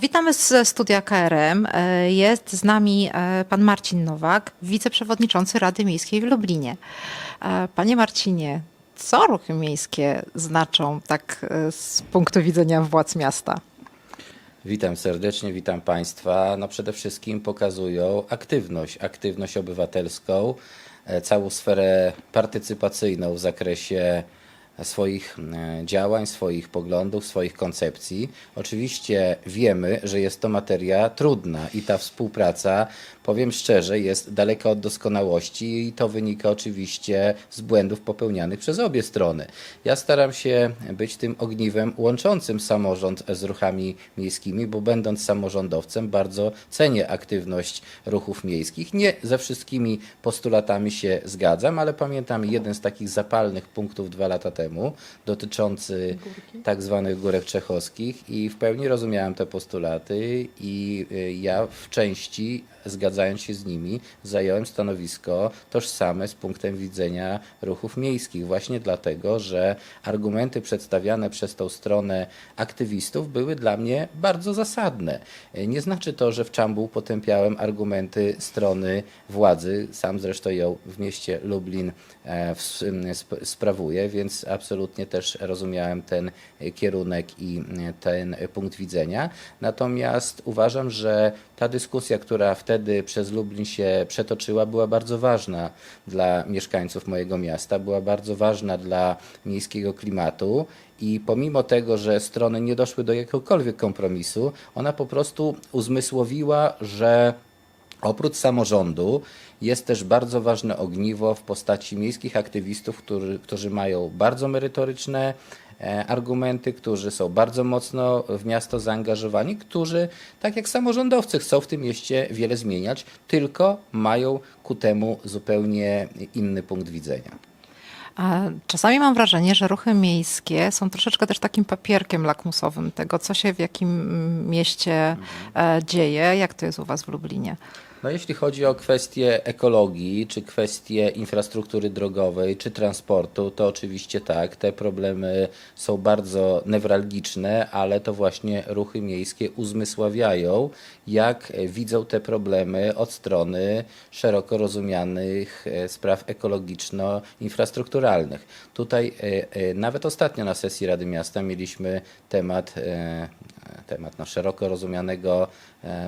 Witamy ze studia KRM. E, Jest z nami e, pan Marcin Nowak, wiceprzewodniczący Rady Miejskiej w Lublinie. E, Panie Marcinie, co ruchy miejskie znaczą tak z punktu widzenia władz miasta? Witam serdecznie, witam Państwa. No przede wszystkim pokazują aktywność, aktywność obywatelską, całą sferę partycypacyjną w zakresie swoich e, działań, swoich poglądów, swoich koncepcji. Oczywiście wiemy, że jest to materia trudna i ta współpraca, powiem szczerze, jest daleka od doskonałości i to wynika oczywiście z błędów popełnianych przez obie strony. Ja staram się być tym ogniwem łączącym samorząd z ruchami miejskimi, bo będąc samorządowcem bardzo cenię aktywność ruchów miejskich. Nie ze wszystkimi postulatami się zgadzam, ale pamiętam jeden z takich zapalnych punktów dwa lata temu dotyczący tak zwanych górek czechowskich i w pełni rozumiałem te postulaty i y, ja w części zgadzając się z nimi, zająłem stanowisko tożsame z punktem widzenia ruchów miejskich, właśnie dlatego, że argumenty przedstawiane przez tą stronę aktywistów były dla mnie bardzo zasadne. Nie znaczy to, że w Czambu potępiałem argumenty strony władzy, sam zresztą ją w mieście Lublin e, sprawuję, więc absolutnie też rozumiałem ten kierunek i ten punkt widzenia. Natomiast uważam, że ta dyskusja, która wtedy przez Lublin się przetoczyła, była bardzo ważna dla mieszkańców mojego miasta, była bardzo ważna dla miejskiego klimatu. I pomimo tego, że strony nie doszły do jakiegokolwiek kompromisu, ona po prostu uzmysłowiła, że Oprócz samorządu jest też bardzo ważne ogniwo w postaci miejskich aktywistów, którzy, którzy mają bardzo merytoryczne e, argumenty, którzy są bardzo mocno w miasto zaangażowani, którzy, tak jak samorządowcy, chcą w tym mieście wiele zmieniać, tylko mają ku temu zupełnie inny punkt widzenia. A Czasami mam wrażenie, że ruchy miejskie są troszeczkę też takim papierkiem lakmusowym tego, co się w jakim mieście e, dzieje. Jak to jest u Was w Lublinie? No jeśli chodzi o kwestie ekologii, czy kwestie infrastruktury drogowej, czy transportu, to oczywiście tak, te problemy są bardzo newralgiczne, ale to właśnie ruchy miejskie uzmysławiają, jak widzą te problemy od strony szeroko rozumianych e, spraw ekologiczno-infrastrukturalnych. Tutaj e, e, nawet ostatnio na sesji Rady Miasta mieliśmy temat temat no, szeroko rozumianego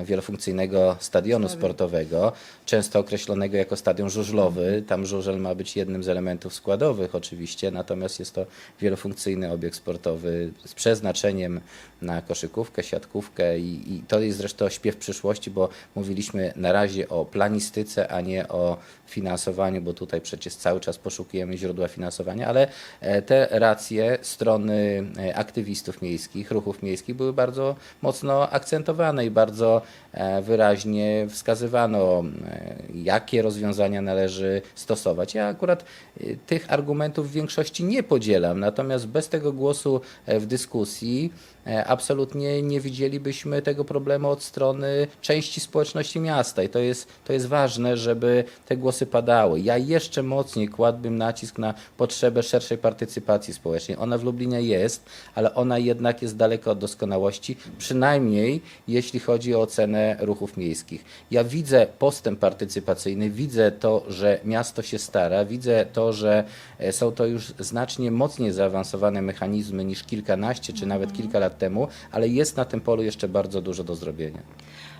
wielofunkcyjnego stadionu sportowego, często określonego jako stadion żużlowy. Tam żużel ma być jednym z elementów składowych oczywiście, natomiast jest to wielofunkcyjny obiekt sportowy z przeznaczeniem na koszykówkę, siatkówkę i, i to jest zresztą śpiew przyszłości, bo mówiliśmy na razie o planistyce, a nie o finansowaniu, bo tutaj przecież cały czas poszukujemy źródła finansowania, ale e, te racje strony e, aktywistów miejskich, ruchów miejskich były bardzo mocno akcentowane i bardzo e, wyraźnie wskazywano, e, jakie rozwiązania należy stosować. Ja akurat e, tych argumentów w większości nie podzielam, natomiast bez tego głosu w dyskusji absolutnie nie widzielibyśmy tego problemu od strony części społeczności miasta i to jest, to jest ważne, żeby te głosy padały. Ja jeszcze mocniej kładłbym nacisk na potrzebę szerszej partycypacji społecznej. Ona w Lublinie jest, ale ona jednak jest daleko od doskonałości, przynajmniej jeśli chodzi o ocenę ruchów miejskich. Ja widzę postęp partycypacyjny, widzę to, że miasto się stara, widzę to, że e, są to już znacznie mocniej zaawansowane mechanizmy niż kilkanaście czy nawet kilka lat temu, ale jest na tym polu jeszcze bardzo dużo do zrobienia.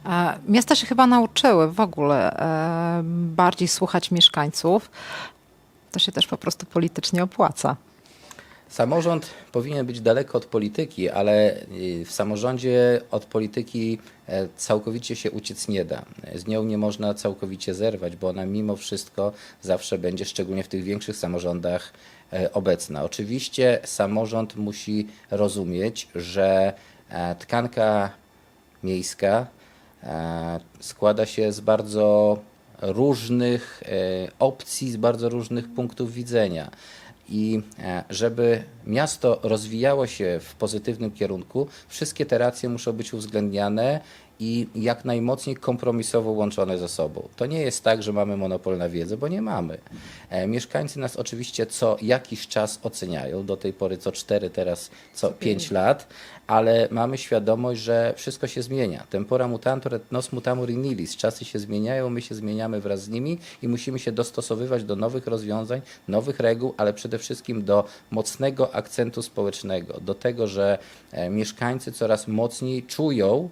A Miasta się chyba nauczyły w ogóle e, bardziej słuchać mieszkańców. To się też po prostu politycznie opłaca. Samorząd powinien być daleko od polityki, ale y, w samorządzie od polityki e, całkowicie się uciec nie da. Z nią nie można całkowicie zerwać, bo ona mimo wszystko zawsze będzie, szczególnie w tych większych samorządach, e, obecna. Oczywiście samorząd musi rozumieć, że e, tkanka miejska składa się z bardzo różnych e, opcji, z bardzo różnych punktów widzenia. I e, żeby miasto rozwijało się w pozytywnym kierunku, wszystkie te racje muszą być uwzględniane i jak najmocniej kompromisowo łączone ze sobą. To nie jest tak, że mamy monopol na wiedzę, bo nie mamy. E, mieszkańcy nas oczywiście co jakiś czas oceniają, do tej pory co 4, teraz co 5 lat, ale mamy świadomość, że wszystko się zmienia. Tempora mutantur et nos mutamur in illis. Czasy się zmieniają, my się zmieniamy wraz z nimi i musimy się dostosowywać do nowych rozwiązań, nowych reguł, ale przede wszystkim do mocnego akcentu społecznego, do tego, że e, mieszkańcy coraz mocniej czują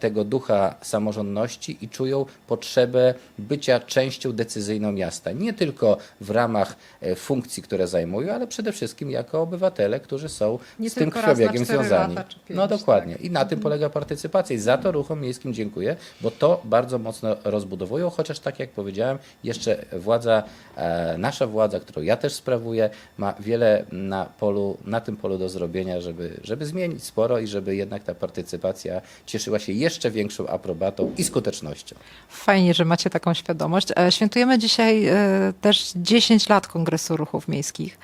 tego ducha samorządności i czują potrzebę bycia częścią decyzyjną miasta. Nie tylko w ramach e, funkcji, które zajmują, ale przede wszystkim jako obywatele, którzy są Nie z tym krwiobiegiem związani. lata pięć, no dokładnie. tak. I na tym polega partycypacja. I za to ruchom miejskim dziękuję, bo to bardzo mocno rozbudowują, chociaż tak jak powiedziałem, jeszcze władza, e, nasza władza, którą ja też sprawuję, ma wiele na, polu, na tym polu do zrobienia, żeby, żeby zmienić sporo i żeby jednak ta partycypacja cieszyła się jeszcze większą aprobatą i skutecznością. Fajnie, że macie taką świadomość. E, Świętujemy dzisiaj e, też 10 lat Kongresu Ruchów Miejskich.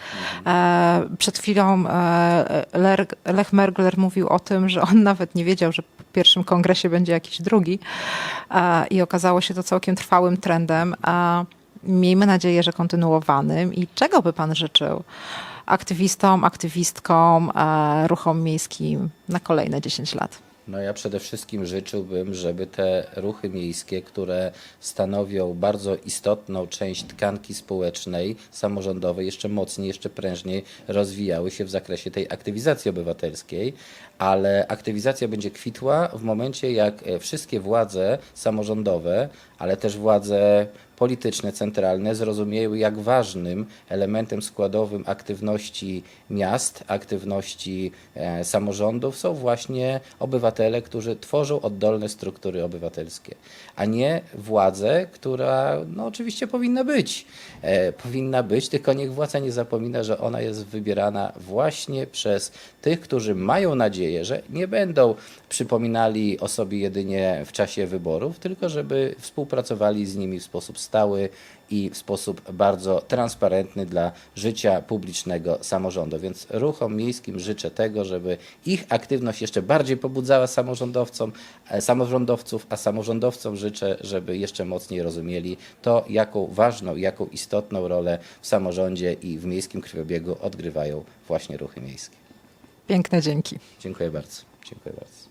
E, Przed chwilą Lech Mergler mówił o tym, że on nawet nie wiedział, że po pierwszym kongresie będzie jakiś drugi i okazało się to całkiem trwałym trendem. Miejmy nadzieję, że kontynuowanym. I czego by Pan życzył aktywistom, aktywistkom, ruchom miejskim na kolejne 10 lat? No ja przede wszystkim życzyłbym, żeby te ruchy miejskie, które stanowią bardzo istotną część tkanki społecznej, samorządowej, jeszcze mocniej, jeszcze prężniej rozwijały się w zakresie tej aktywizacji obywatelskiej, ale aktywizacja będzie kwitła w momencie, jak e, wszystkie władze samorządowe, ale też władze polityczne, centralne zrozumieją, jak ważnym elementem składowym aktywności miast, aktywności e, samorządów są właśnie obywatele, którzy tworzą oddolne struktury obywatelskie, a nie władze, która no, oczywiście powinna być. E, powinna być, tylko niech władza nie zapomina, że ona jest wybierana właśnie przez tych, którzy mają nadzieję, że nie będą przypominali o sobie jedynie w czasie wyborów, tylko żeby współpracowali z nimi w sposób stały i w sposób bardzo transparentny dla życia publicznego samorządu. Więc ruchom miejskim życzę tego, żeby ich aktywność jeszcze bardziej pobudzała samorządowcom, e, samorządowców, a samorządowcom życzę, żeby jeszcze mocniej rozumieli to, jaką ważną, jaką istotną rolę w samorządzie i w miejskim krwiobiegu odgrywają właśnie ruchy miejskie. Piękne dzięki. Dziękuję bardzo. Dziękuję bardzo.